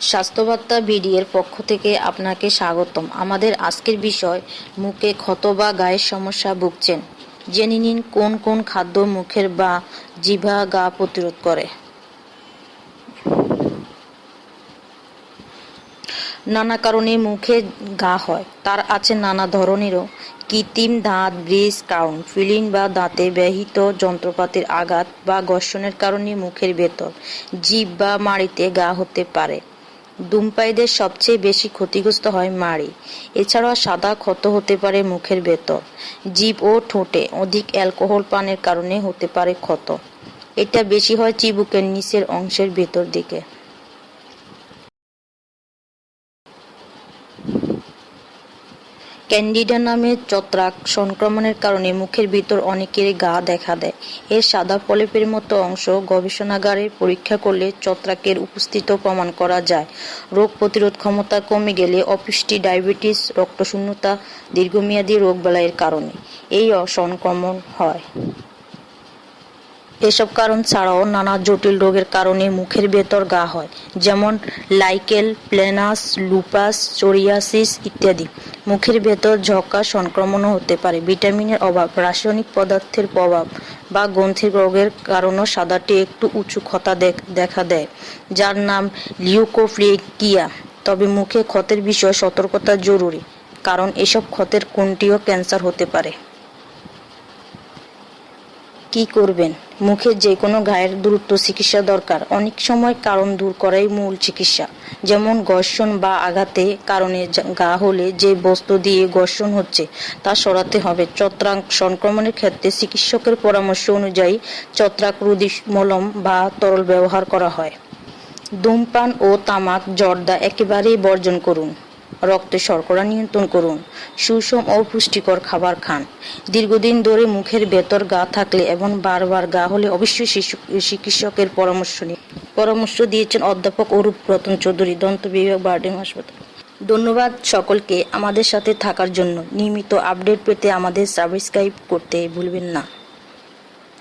স্বাস্থ্যবার্তা বিডিএর পক্ষ থেকে আপনাকে স্বাগতম। আমাদের আজকের বিষয়, মুখে ক্ষত বা গায়ের সমস্যা ভুগছেন। জেনে নিন কোন কোন খাদ্য মুখের বা জিভা গা প্রতিরোধ করে। নানা কারণে মুখে ঘা হয়। তার আছে নানা ধরনেরও। কৃত্রিম দাঁত ব্রিজ কাউন ফিলিং বা দাঁতে ব্যহিত যন্ত্রপাতির আঘাত বা ঘর্ষণের কারণে মুখের ভেতর জিভ বা মাড়িতে গা হতে পারে। ধূমপায়ীদের সবচেয়ে বেশি ক্ষতিগ্রস্ত হয় মাড়ি। এছাড়াও সাদা ক্ষত হতে পারে মুখের ভেতর। জীব ও ঠোঁটে অধিক অ্যালকোহল পানের কারণে হতে পারে ক্ষত। এটা বেশি হয় চিবুকের নিচের অংশের ভেতর দিকে। ক্যান্ডিডা নামে ছত্রাক সংক্রমণের কারণে মুখের ভিতর অনেকেরই গা দেখা দেয়। এর সাদা পলিপের মতো অংশ গবেষণাগারে পরীক্ষা করলে ছত্রাকের উপস্থিত প্রমাণ করা যায়। রোগ প্রতিরোধ ক্ষমতা কমে গেলে অপুষ্টি, ডায়াবেটিস, রক্তশূন্যতা, দীর্ঘমেয়াদী রোগ বেলায়ের কারণে। এই অসংক্রমণ হয়। এসব কারণ ছাড়াও নানা জটিল রোগের কারণে মুখের ভেতর ঘা হয়, যেমন লাইকেল, প্লেনাস, লুপাস, সোরিয়াসিস ইত্যাদি। মুখের ভেতর ঝক্কা সংক্রমণও হতে পারে। ভিটামিনের অভাব, রাসায়নিক পদার্থের প্রভাব বা গ্রন্থির রোগের কারণেও সাদাটি একটু উঁচু ক্ষতা দেখ- দেয়, যার নাম লিউকোফ্লিকিয়া তবে মুখে ক্ষতের বিষয়ে সতর্কতা জরুরি, কারণ এসব ক্ষতের কোনটিও ক্যান্সার হতে পারে। কি করবেন? মুখে যে কোনো গায়ের দ্রুত চিকিৎসা দরকার। অনেক সময় কারণ দূর করাই মূল চিকিৎসা। যেমন ঘর্ষণ বা আঘাতে কারণে গা হলে যে বস্তু দিয়ে ঘর্ষণ হচ্ছে, তা সরাতে হবে। ছত্রাক সংক্রমণের ক্ষেত্রে চিকিৎসকের পরামর্শ অনুযায়ী ছত্রাক রোধী মলম বা তরল ব্যবহার করা হয়। ধূমপান ও তামাক, জর্দা একেবারেই বর্জন করুন। রক্তে শর্করা নিয়ন্ত্রণ করুন। সুষম ও পুষ্টিকর খাবার খান। দীর্ঘদিন ধরে মুখের ভেতর গা থাকলে এবং বারবার গা হলে অবশ্যই শিশু- চিকিৎসকের পরামর্শ নিন। পরামর্শ দিয়েছেন অধ্যাপক অরূপ রতন চৌধুরী, দন্ত বিভাগ বার্ডিং হাসপাতাল। ধন্যবাদ সকলকে আমাদের সাথে থাকার জন্য। নিয়মিত আপডেট পেতে আমাদের সাবস্ক্রাইব করতে ভুলবেন না।